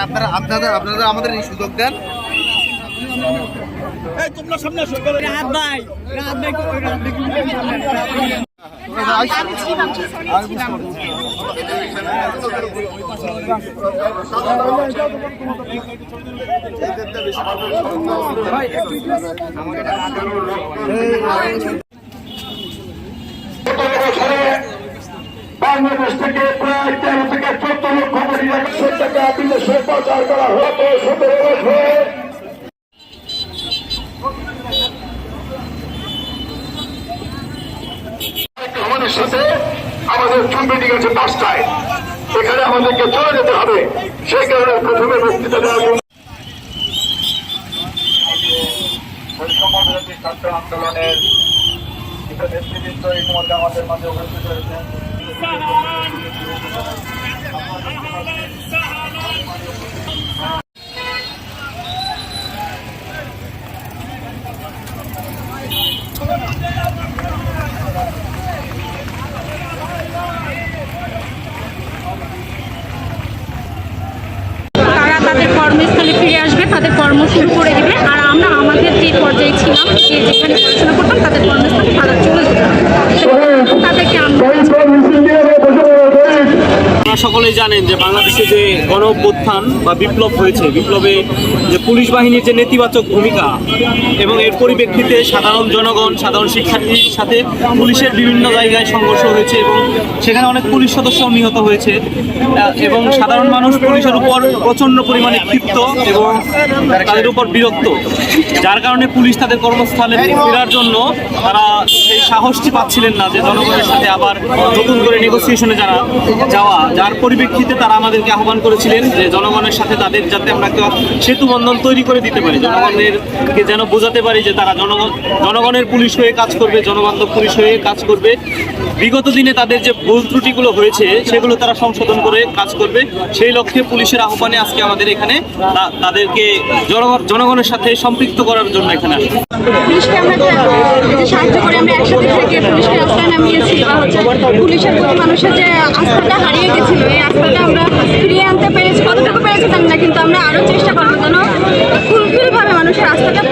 আপনারা আপনাদের আপনারা আমাদের এই সুযোগ দেন। এই বাংলাদেশ থেকে প্রায় তেরো থেকে চোদ্দ লক্ষ কোটি টাকা বিদেশে পাচার করা হতো সতেরো বছরে আমাদের সাথে আমাদের মিটিং আছে পাঁচটায়। এখানে আমাদেরকে চলে যেতে হবে। সেই কারণে প্রথমে আন্দোলনের নেতৃবৃন্দ আমাদের মাঝে উপস্থিত হয়েছেন। কর্মস্থলে ফিরে আসবে, তাদের কর্ম করে দিবে, আর আমরা আমাদের যে পর্যায়ে ছিলাম, যে যেখানে পড়াশোনা করতাম, তাদের কর্মস্থলে তারা চলে যেতাম তাদেরকে আমরা আপনারা সকলেই জানেন যে বাংলাদেশে যে গণ বা বিপ্লব হয়েছে, বিপ্লবে যে পুলিশ বাহিনীর যে নেতিবাচক ভূমিকা এবং এর পরিপ্রেক্ষিতে সাধারণ জনগণ, সাধারণ শিক্ষার্থীর সাথে পুলিশের বিভিন্ন জায়গায় সংঘর্ষ হয়েছে এবং সেখানে অনেক পুলিশ সদস্য নিহত হয়েছে। এবং সাধারণ মানুষ পুলিশের উপর প্রচণ্ড পরিমাণে ক্ষিপ্ত এবং তাদের উপর বিরক্ত, যার কারণে পুলিশ তাদের কর্মস্থলে ফেরার জন্য তারা সেই সাহসটি পাচ্ছিলেন না যে জনগণের সাথে আবার নতুন করে নেগোসিয়েশনে যারা যাওয়া, যার পরিপ্রেক্ষিতে তারা আমাদেরকে আহ্বান করেছিলেন যে জনগণের সাথে তাদের যাতে আমরা একটা সেতু বন্ধন তৈরি করে দিতে পারি, জনগণেরকে যেন বোঝাতে পারি যে তারা জনগণ জনগণের পুলিশ হয়ে কাজ করবে, জনবান্ধব পুলিশ হয়ে কাজ করবে। বিগত দিনে তাদের যে ভুল ত্রুটিগুলো হয়েছে, সেগুলো তারা সংশোধন করে কাজ করবে। সেই লক্ষ্যে পুলিশের আহ্বানে আজকে আমাদের এখানে তাদেরকে জনগণ জনগণের সাথে সম্পৃক্ত করার জন্য এখানে পুলিশের প্রতি মানুষের যে আস্থাটা হারিয়ে গেছিল আস্থাটা আমরা ফিরিয়ে আনতে পেরেছি কতটুকু পেরেছি জানি না, কিন্তু আমরা আরও চেষ্টা করব যেন ফুলফিলভাবে মানুষের আস্থাটা